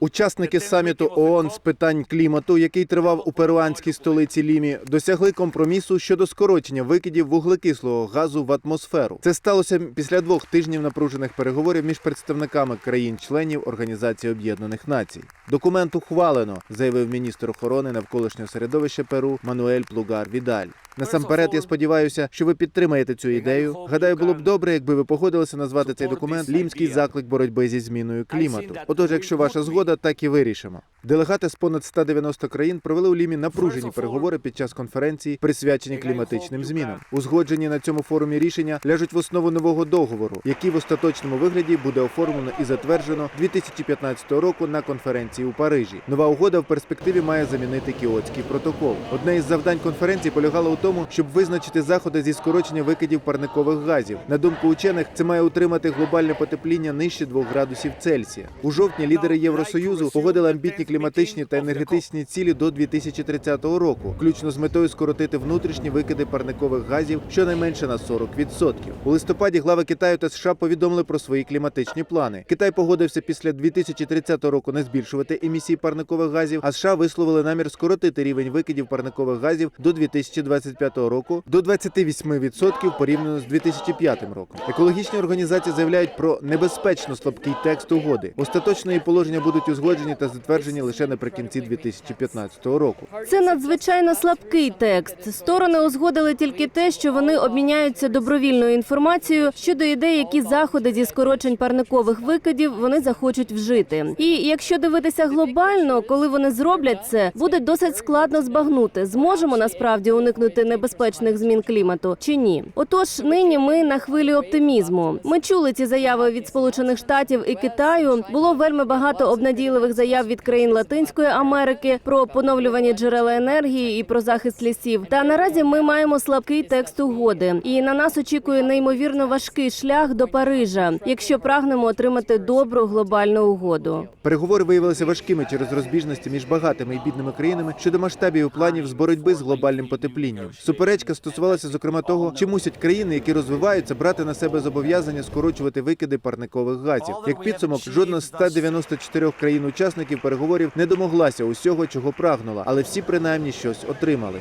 Учасники саміту ООН з питань клімату, який тривав у перуанській столиці Лімі, досягли компромісу щодо скорочення викидів вуглекислого газу в атмосферу. Це сталося після двох тижнів напружених переговорів між представниками країн-членів Організації Об'єднаних Націй. Документ ухвалено, заявив міністр охорони навколишнього середовища Перу Мануель Плугар Відаль. Насамперед, я сподіваюся, що ви підтримаєте цю ідею. Гадаю, було б добре, якби ви погодилися назвати цей документ Лімський заклик боротьби зі зміною клімату. Отож, якщо ваша згода, так і вирішимо. Делегати з понад 190 країн провели у Лімі напружені переговори під час конференції, присвячені кліматичним змінам. Узгоджені на цьому форумі рішення ляжуть в основу нового договору, який в остаточному вигляді буде оформлено і затверджено 2015 року на конференції у Парижі. Нова угода в перспективі має замінити кіотський протокол. Одне із завдань конференції полягало у тому, щоб визначити заходи зі скорочення викидів парникових газів. На думку учених, це має утримати глобальне потепління нижче 2 градусів Цельсія. У жовтні лідери Євросоюзу погодили амбітні кліматичні та енергетичні цілі до 2030 року, включно з метою скоротити внутрішні викиди парникових газів щонайменше на 40%. У листопаді глави Китаю та США повідомили про свої кліматичні плани. Китай погодився після 2030 року не збільшувати емісії парникових газів, а США висловили намір скоротити рівень викидів парникових газів до 2025 року до 28% порівняно з 2005 роком. Екологічні організації заявляють про небезпечно слабкий текст угоди. Остаточно положення будуть узгоджені та затверджені лише наприкінці 2015 року. Це надзвичайно слабкий текст. Сторони узгодили тільки те, що вони обміняються добровільною інформацією щодо ідей, які заходи зі скорочень парникових викидів вони захочуть вжити. І якщо дивитися глобально, коли вони зроблять це, буде досить складно збагнути, зможемо насправді уникнути небезпечних змін клімату чи ні. Отож, нині ми на хвилі оптимізму. Ми чули ці заяви від Сполучених Штатів і Китаю. Було вельми багато обнадійливих заяв від країн Латинської Америки про поновлювані джерела енергії і про захист лісів. Та наразі ми маємо слабкий текст угоди, і на нас очікує неймовірно важкий шлях до Парижа, якщо прагнемо отримати добру глобальну угоду. Переговори виявилися важкими через розбіжності між багатими і бідними країнами щодо масштабів і планів з боротьби з глобальним потеплінням. Суперечка стосувалася зокрема того, чи мусять країни, які розвиваються, брати на себе зобов'язання скорочувати викиди парникових газів. Як підсумок, жодна з 194 країн-учасників переговорів не домоглася усього, чого прагнула, але всі принаймні щось отримали.